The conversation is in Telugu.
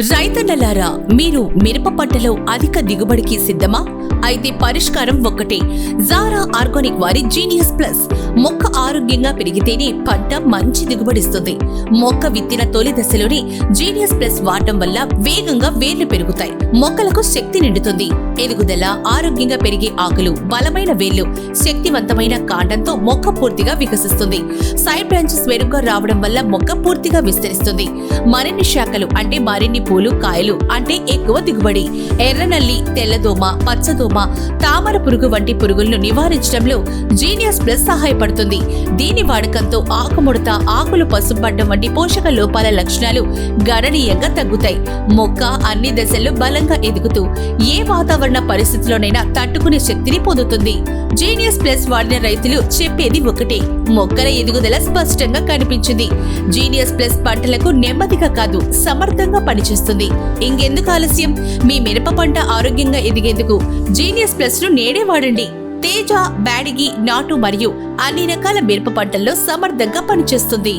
రైతన్నలారా మీరు మిరప పంటలో అధిక దిగుబడికి సిద్ధమా? అయితే పరిష్కారం ఒక్కటే. జారా ఆర్గానిక్ వారి జీనియస్ ప్లస్. మొక్క ఆరోగ్యంగా పెరిగితేనే పంట మంచి దిగుబడిస్తుంది. మొక్క విత్తిన తొలి దశలోనే జీనియస్ ప్లస్ వాడటం వల్ల వేగంగా వేర్లు పెరుగుతాయి. మొక్కలకు శక్తి నిండుతుంది. ఎదుగుదల ఆరోగ్యంగా పెరిగే ఆకులు బలమైన వేళ్ళు శక్తివంతమైన కాండంతో మొక్క పూర్తిగా వికసిస్తుంది. సైడ్ బ్రాంచెస్ మెరుగ్గా రావడం వల్ల మొక్క పూర్తిగా విస్తరిస్తుంది. మరిన్ని శాఖలు అంటే మరిన్ని పూలు కాయలు అంటే ఎక్కువ దిగుబడి. ఎర్రనల్లి తెల్లదోమ పచ్చదోమ తామర పురుగు వంటి పురుగులను నివారించడంలో జీనియస్ ప్లస్ సహాయపడుతుంది. దీని వాడకంతో ఆకుముడత ఆకులు పసుపడ్డం వంటి పోషక లోపాల లక్షణాలు గణనీయంగా తగ్గుతాయి. మొక్క అన్ని దశల్లో బలంగా ఎదుగుతూ ఏ వాతావరణ పరిస్థితిలోనైనా తట్టుకునే శక్తిని పొందుతుంది. జీనియస్ ప్లస్ వాడిన రైతులు చెప్పేది ఒకటే మొక్కల ఎదుగుదల స్పష్టంగా కనిపించింది. జీనియస్ ప్లస్ పంటలకు నెమ్మదిగా కాదు సమర్థంగా పనిచేస్తుంది. ఇంకెందుకు ఆలస్యం? మీ మిరప పంట ఆరోగ్యంగా ఎదిగేందుకు జీనియస్ ప్లస్ను నేడే వాడండి. తేజ బ్యాడిగి నాటు మరియు అన్ని రకాల మిరప పంటల్లో సమర్థంగా పనిచేస్తుంది.